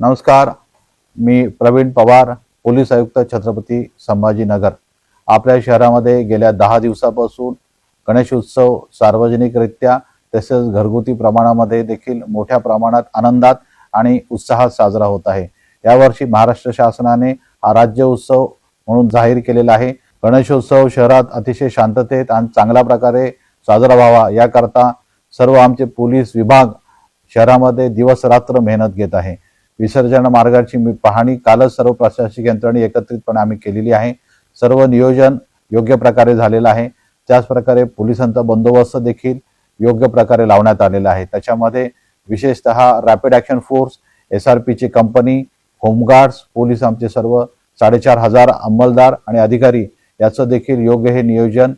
नमस्कार मी प्रवीण पवार पोलीस आयुक्त छत्रपती संभाजीनगर. आपल्या शहरामध्ये गेल्या दहा दिवसापासून गणेश उत्सव सार्वजनिकरित्या तसेच घरगुती प्रमाणामध्ये देखील मोठ्या प्रमाणात आनंदात आणि उत्साहात साजरा होत आहे. यावर्षी महाराष्ट्र शासनाने हा राज्य उत्सव म्हणून जाहीर केलेला आहे. गणेशोत्सव शहरात अतिशय शांततेत आणि चांगल्या प्रकारे साजरा व्हावा याकरता सर्व आमचे पोलीस विभाग शहरामध्ये दिवस रात्र मेहनत घेत आहे. विसर्जन मार्गाची मी पाहणी कालच सर्व प्रशासकीय यंत्रणे एकत्रितपणे आम्ही केलेली आहे. सर्व नियोजन योग्य प्रकारे झालेलं आहे. त्याचप्रकारे पोलिसांचा बंदोबस्त देखील योग्य प्रकारे लावण्यात आलेला आहे. त्याच्यामध्ये विशेषतः rapid action force S R पीची कंपनी होमगार्ड्स पोलीस आमचे सर्व साडेचार हजार अंमलदार आणि अधिकारी याचं देखील योग्य हे नियोजन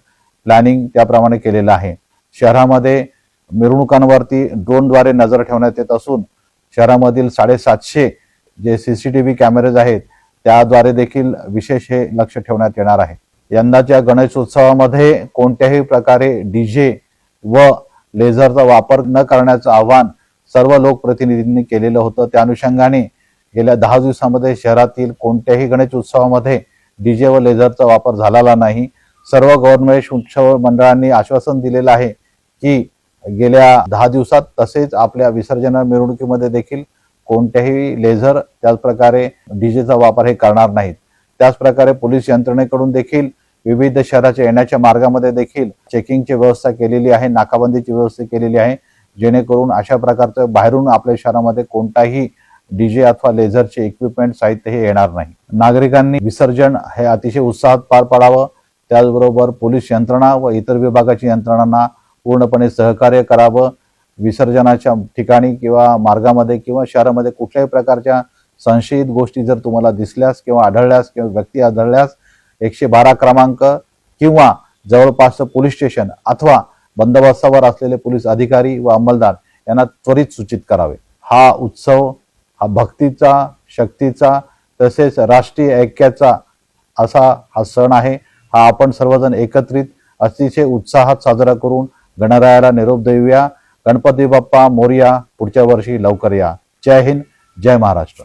प्लॅनिंग त्याप्रमाणे केलेलं आहे. शहरामध्ये मिरवणुकांवरती ड्रोनद्वारे नजर ठेवण्यात येत असून शहरामधील साडेसातशे जे C C T V cameras आहेत त्याद्वारे देखील विशेष हे लक्ष ठेवण्यात येणार आहे. यंदाच्या गणेशोत्सवामध्ये कोणत्याही प्रकारे डीजे व लेझरचा वापर न करण्याचं आवाहन सर्व लोकप्रतिनिधींनी केलेलं होतं त्या अनुषंगाने गेल्या दहा दिवसामध्ये शहरातील कोणत्याही गणेश उत्सवामध्ये डीजे व लेझरचा वापर झालेला नाही. सर्व गव्हर्नमेंट उत्सव मंडळांनी आश्वासन दिलेलं आहे की गेल्या दहा दिवसात तसेच आपल्या विसर्जन मिरवणुकीमध्ये देखील कोणत्याही लेझर त्याचप्रकारे डीजेचा वापर हे करणार नाहीत. त्याचप्रकारे पोलीस यंत्रणेकडून देखील विविध शहराच्या येण्याच्या मार्गामध्ये देखील चेकिंगची व्यवस्था केलेली आहे नाकाबंदीची व्यवस्था केलेली आहे. जेणेकरून अशा प्रकारचं बाहेरून आपल्या शहरामध्ये कोणताही डीजे अथवा लेझरचे इक्विपमेंट साहित्य हे येणार नाही. नागरिकांनी विसर्जन हे अतिशय उत्साहात पार पाडावं. त्याचबरोबर पोलीस यंत्रणा व इतर विभागाची यंत्रणांना पूर्णपणे सहकार्य करावं. विसर्जनाच्या ठिकाणी किंवा मार्गामध्ये किंवा शहरामध्ये कुठल्याही प्रकारच्या संशयित गोष्टी जर तुम्हाला दिसल्यास किंवा आढळल्यास किंवा व्यक्ती आढळल्यास एकशे बारा क्रमांक किंवा जवळपासचं पोलीस स्टेशन अथवा बंदोबस्तावर असलेले पोलीस अधिकारी व अंमलदार यांना त्वरित सूचित करावे. हा उत्सव हा भक्तीचा शक्तीचा तसेच राष्ट्रीय ऐक्याचा असा हा सण आहे. हा आपण सर्वजण एकत्रित अतिशय उत्साहात साजरा करून गणरायाला निरोप देऊया. गणपती बाप्पा मोर्या पुढच्या वर्षी लवकर या. जय हिंद जय महाराष्ट्र.